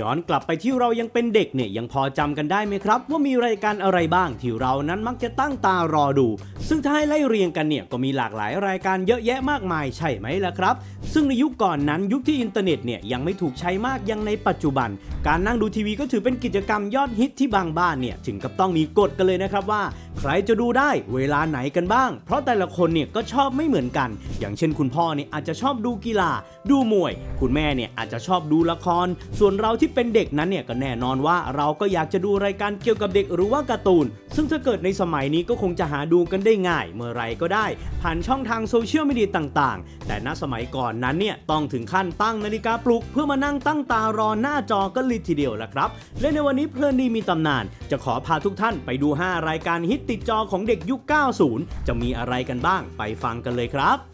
ย้อนกลับไปที่เรายังเป็นเด็กเนี่ยยังพอจำกันได้ไหมครับ ว่ามีรายการอะไรบ้างที่เรานั้นมักจะตั้งตารอดู ซึ่งถ้าให้ไล่เรียงกันเนี่ยก็มีหลากหลายรายการเยอะแยะมากมายใช่ไหมล่ะครับ ซึ่งในยุคก่อนนั้นยุคที่อินเทอร์เน็ตเนี่ยยังไม่ถูกใช้มากยังในปัจจุบัน การนั่งดูทีวีก็ถือเป็นกิจกรรมยอดฮิตที่บางบ้านเนี่ยถึงกับต้องมีกฎกันเลยนะครับว่า ใครจะดูได้เวลาไหนกันบ้าง เพราะแต่ละคนเนี่ยก็ชอบไม่เหมือนกัน อย่างเช่นคุณพ่อเนี่ยอาจจะชอบดูกีฬา ดูมวย คุณแม่เนี่ยอาจจะชอบดูละคร ส่วนเราที่เป็นเด็กนั้นเนี่ยก็แน่นอนว่าเราก็อยากจะดูรายการเกี่ยวกับเด็กหรือว่าการ์ตูน ซึ่งถ้าเกิดในสมัยนี้ก็คงจะหาดูกันได้ง่าย เมื่อไรก็ได้ ผ่านช่องทางโซเชียลมีเดียต่างๆ แต่ณสมัยก่อนนั้นเนี่ยต้องถึงขั้นตั้งนาฬิกาปลุก เพื่อมานั่งตั้งตารอหน้าจอกันเลยทีเดียวละครับ และในวันนี้เพลินดีมีตำนาน จะขอพาทุกท่านไปดู 5 รายการฮิตติดจอของเด็กยุค 90 จะมีอะไรกันบ้างไปฟังกันเลยครับ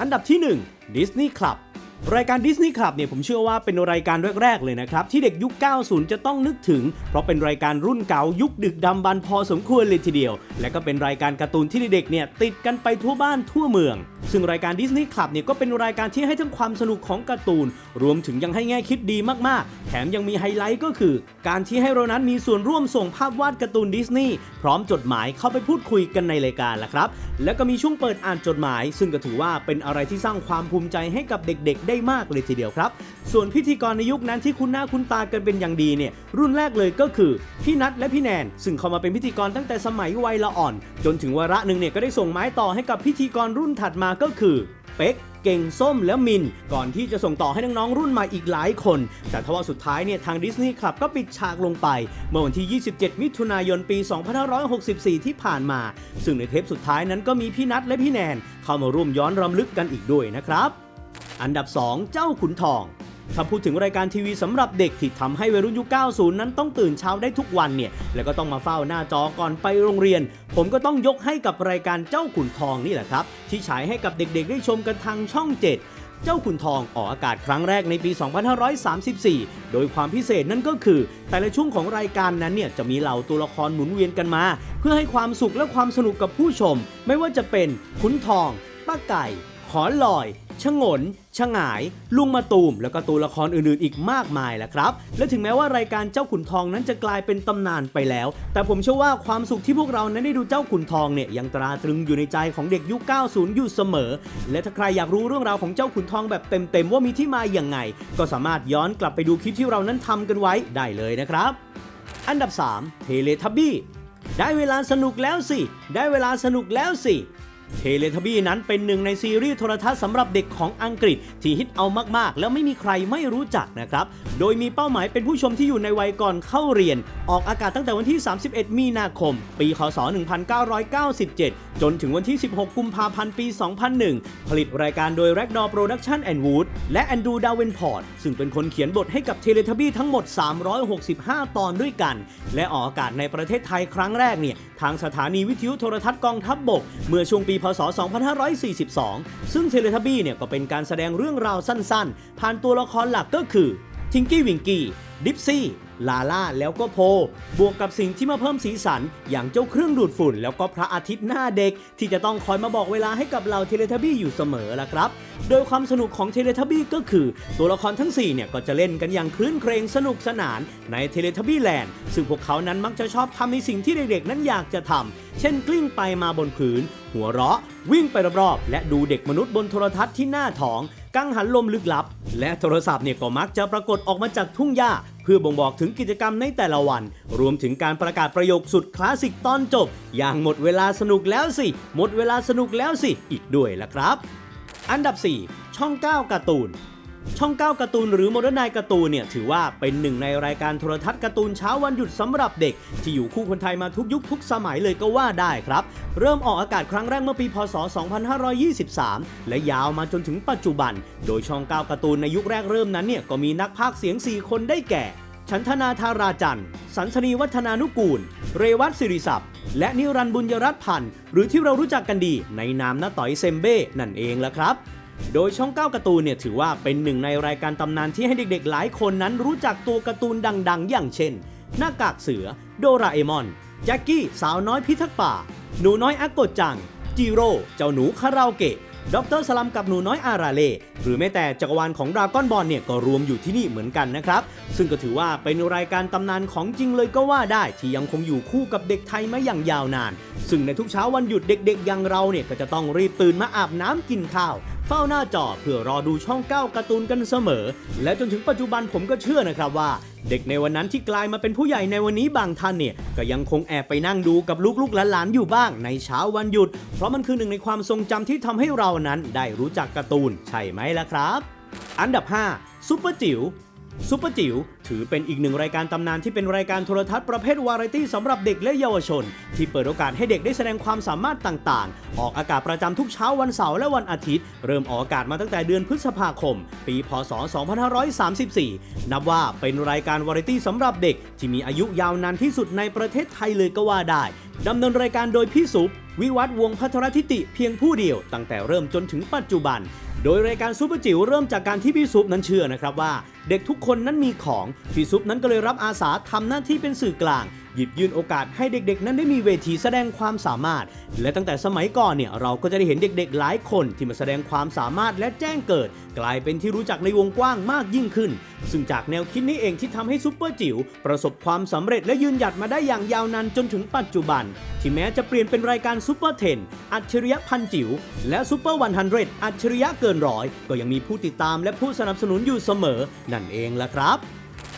อันดับที่ 1 Disney Club รายการ Disney Club เนี่ยผมเชื่อว่าเป็นรายการแรก ๆ เลยนะครับ ที่เด็กยุค 90 จะต้องนึกถึง เพราะเป็นรายการรุ่นเก่ายุคดึกดำบรรพ์พอสมควรเลยทีเดียว และก็เป็นรายการการ์ตูนที่เด็กๆเนี่ยติดกันไปทั่วบ้านทั่วเมือง ซึ่งรายการ Disney Club เนี่ยก็เป็นรายการที่ให้ทั้งความสนุกของการ์ตูน รวมถึงยังให้แง่คิดดีมากๆ แถมยังมีไฮไลท์ก็คือ การที่ให้เรานั้นมีส่วนร่วมส่งภาพวาดการ์ตูนดิสนีย์พร้อมจดหมายเข้าไปพูดคุยกันในรายการละครับ แล้วก็มีช่วงเปิดอ่านจดหมาย ซึ่งก็ถือว่าเป็นอะไรที่สร้างความภูมิใจให้กับเด็กๆได้มากเลยทีเดียวครับ ส่วนพิธีกรในยุคนั้นที่คุณหน้าคุณตากันเป็นอย่างดีเนี่ยรุ่นแรกเลยก็คือพี่นัทและพี่แนน ซึ่งเขามาเป็นพิธีกรตั้งแต่สมัยวัยละอ่อน จนถึงวาระหนึ่งเนี่ยก็ได้ส่งไม้ต่อให้กับพิธีกรรุ่นถัดมาก็คือเป๊กเก่งส้มและมิน ก่อนที่จะส่งต่อให้น้องๆรุ่นใหม่อีกหลายคน แต่ทว่าสุดท้ายเนี่ยทางดิสนีย์คลับก็ปิดฉากลงไป เมื่อวันที่ 27 มิถุนายนปี 2564 ที่ผ่านมา ซึ่งในเทปสุดท้ายนั้นก็มีพี่นัทและพี่แนน เข้ามาร่วมย้อนรำลึกกันอีกด้วยนะครับ อันดับ 2 เจ้าขุนทอง ถ้าพูดถึงรายการทีวีสำหรับเด็กที่ทำให้วัยรุ่นยุค 90 นั้นต้องตื่นเช้าได้ทุกวันเนี่ย แล้วก็ต้องมาเฝ้าหน้าจอก่อนไปโรงเรียน ผมก็ต้องยกให้กับรายการเจ้าขุนทองนี่แหละครับ ที่ฉายให้กับเด็กๆ ได้ชมกันทางช่อง7เจ้าขุนทองออกอากาศครั้งแรกในปี 2534 โดยความพิเศษนั่นก็คือ แต่ละช่วงของรายการนั้นเนี่ยจะมีเหล่าตัวละครหมุนเวียนกันมา เพื่อให้ความสุขและความสนุกกับผู้ชม ไม่ว่าจะเป็นขุนทองป้าไก่ ขอลอย ชงนชงาย ลุงมาตูม แล้วก็ตัวละครอื่นๆ อีกมากมายแหละครับ และถึงแม้ว่ารายการเจ้าขุนทองนั้นจะกลายเป็นตำนานไปแล้ว แต่ผมเชื่อว่าความสุขที่พวกเรานั้นได้ดูเจ้าขุนทองเนี่ยยังตราตรึงอยู่ในใจของเด็กยุค 90 อยู่เสมอ และถ้าใครอยากรู้เรื่องราวของเจ้าขุนทองแบบเต็มๆว่ามีที่มาอย่างไง ก็สามารถย้อนกลับไปดูคลิปที่เรานั้นทำกันไว้ได้เลยนะครับ อันดับ 3 เทเลทับบี้ได้เวลาสนุกแล้วสิ ได้เวลาสนุกแล้วสิ เทเลทบี้นั้นเป็นหนึ่งในซีรีส์โทรทัศน์สำหรับเด็กของอังกฤษที่ฮิตเอามากๆ แล้วไม่มีใครไม่รู้จักนะครับ โดยมีเป้าหมายเป็นผู้ชมที่อยู่ในวัยก่อนเข้าเรียน ออกอากาศตั้งแต่วันที่ 31 มีนาคม ปีคศ 1997 จนถึงวันที่ 16 กุมภาพันธ์ ปี 2001 ผลิตรายการโดย r a g d o r Production and Wood และ Andrew Davenport ซึ่งเป็นคนเขียนบทให้กับเทเลทบี้ทั้งหมด 365 ตอนด้วยกัน และออกอากาศในประเทศไทยครั้งแรกเนี่ยทางสถานีวิทยุโทรทัศน์กองทัพบบก เมื่อช่วงปีพศ 2542 ซึ่งเทเลทบี้เนี่ยก็เป็นการแสดงเรื่องราวสั้นๆ ผ่านตัวละครหลักก็คือทิงกี้วิงกี้ดิปซี่ ลาล่าแล้วก็โพ บวกกับสิ่งที่มาเพิ่มสีสัน อย่างเจ้าเครื่องดูดฝุ่น แล้วก็พระอาทิตย์หน้าเด็ก ที่จะต้องคอยมาบอกเวลาให้กับเราเทเลทบี้อยู่เสมอละครับ โดยความสนุกของเทเลทบี้ก็คือ ตัวละครทั้ง 4 เนี่ย ก็จะเล่นกันอย่างคลื้นเครงสนุกสนานในเทเลทบี้แลนด์ซึ่งพวกเขานั้นมักจะชอบทำในสิ่งที่เด็กๆนั้นอยากจะทำเช่นกลิ้งไปมาบนพื้นหัวเราะ วิ่งไปรอบๆและดูเด็กมนุษย์บนโทรทัศน์ที่หน้าท้อง กังหันลมลึกลับ และโทรศัพท์เนี่ยก็มักจะปรากฏออกมาจากทุ่งหญ้า เพื่อบ่งบอกถึงกิจกรรมในแต่ละวัน รวมถึงการประกาศประโยคสุดคลาสสิกตอนจบ อย่างหมดเวลาสนุกแล้วสิ หมดเวลาสนุกแล้วสิ อีกด้วยละครับ อันดับ 4 ช่อง 9การ์ตูน ช่อง 9การ์ตูนหรือโมเดิร์นไนการ์ตูนเนี่ยถือว่าเป็นหนึ่งในรายการโทรทัศน์การ์ตูนเช้าวันหยุดสำหรับเด็ก ที่อยู่คู่คนไทยมาทุกยุคทุกสมัยเลยก็ว่าได้ครับ เริ่มออกอากาศครั้งแรกเมื่อปีพศ 2523 และยาวมาจนถึงปัจจุบัน โดยช่อง 9การ์ตูนในยุคแรกเริ่มนั้นเนี่ยก็มีนักพากย์เสียง 4 คนได้แก่ ชันธนาธาราจันทร์สันสนีวัฒนานุกูล เรวัตสิริศัพท์ และนิรันด์บุญยรัตน์พันธ์หรือที่เรารู้จักกันดีในนามน้าต่อยเซมเบ้นั่นเองละครับ โดยช่อง 9การ์ตูนเนี่ยถือว่าเป็นหนึ่งในรายการตำนานที่ให้เด็กๆ หลายคนนั้นรู้จักตัวการ์ตูนดังๆ อย่างเช่น หน้ากากเสือ โดราเอมอนแจ็คกี้สาวน้อยพิทักษ์ป่า หนูน้อยอักโกดจัง จิโร่เจ้าหนูคาราโอเกะด็อกเตอร์สลัมกับหนูน้อยอาราเล่หรือแม้แต่จักรวาลของดราก้อนบอลเนี่ยก็รวมอยู่ที่นี่เหมือนกันนะครับ ซึ่งก็ถือว่าเป็นรายการตำนานของจริงเลยก็ว่าได้ ที่ยังคงอยู่คู่กับเด็กไทยมาอย่างยาวนาน ซึ่งในทุกเช้าวันหยุดเด็กๆ อย่างเราเนี่ยก็จะต้องรีบตื่นมาอาบน้ำกินข้าวเฝ้าหน้าจอเพื่อรอดูช่อง 9การ์ตูนกันเสมอ และจนถึงปัจจุบันผมก็เชื่อนะครับว่า เด็กในวันนั้นที่กลายมาเป็นผู้ใหญ่ในวันนี้บางท่านเนี่ย ก็ยังคงแอบไปนั่งดูกับลูกๆหลานๆอยู่บ้างในเช้าวันหยุด เพราะมันคือหนึ่งในความทรงจำที่ทำให้เรานั้นได้รู้จักการ์ตูนใช่ไหมล่ะครับ อันดับ 5ซุปเปอร์จิ๋ว ซุปเปอร์จิ๋วถือเป็นอีกหนึ่งรายการตำนานที่เป็นรายการโทรทัศน์ประเภทวาไรตี้สำหรับเด็กและเยาวชน ที่เปิดโอกาสให้เด็กได้แสดงความสามารถต่างๆ ออกอากาศประจำทุกเช้าวันเสาร์และวันอาทิตย์ เริ่มออกอากาศมาตั้งแต่เดือนพฤษภาคม ปี พศ 2534 นับว่าเป็นรายการวาไรตี้สำหรับเด็กที่มีอายุยาวนานที่สุดในประเทศไทยเลยก็ว่าได้ ดำเนินรายการโดยพี่สุปวิวัฒวงศ์พัทรทิติเพียงผู้เดียว ตั้งแต่เริ่มจนถึงปัจจุบัน โดยรายการซูเปอร์จิ๋วเริ่มจากการที่พี่ซุปนั้นเชื่อนะครับว่า เด็กทุกคนนั้นมีของพี่ซุปนั้นก็เลยรับอาสาทำหน้าที่เป็นสื่อกลาง หยิบยื่นโอกาสให้เด็กๆ นั้นได้มีเวทีแสดงความสามารถ และตั้งแต่สมัยก่อนเนี่ยเราก็จะได้เห็นเด็กๆ หลายคนที่มาแสดงความสามารถและแจ้งเกิด กลายเป็นที่รู้จักในวงกว้างมากยิ่งขึ้น ซึ่งจากแนวคิดนี้เองที่ทำให้ซูเปอร์จิ๋วประสบความสำเร็จและยืนหยัดมาได้อย่างยาวนานจนถึงปัจจุบัน ที่แม้จะเปลี่ยนเป็นรายการซูเปอร์เทนอัจฉริยะพันจิ๋วและซูเปอร์วันฮันเดอัจฉริยะเกินร้อยก็ยังมีผู้ติดตามและผู้สนับสนุนอยู่เสมอ นั่นเองล่ะครับ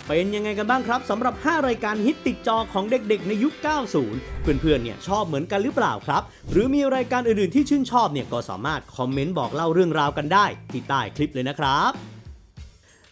เป็นยังไงกันบ้างครับสำหรับ 5 รายการฮิตติดจอของเด็กๆ ในยุค 90 เพื่อนๆ เนี่ยชอบเหมือนกันหรือเปล่าครับ หรือมีรายการอื่นๆ ที่ชื่นชอบเนี่ยก็สามารถคอมเมนต์บอกเล่าเรื่องราวกันได้ที่ใต้คลิปเลยนะครับ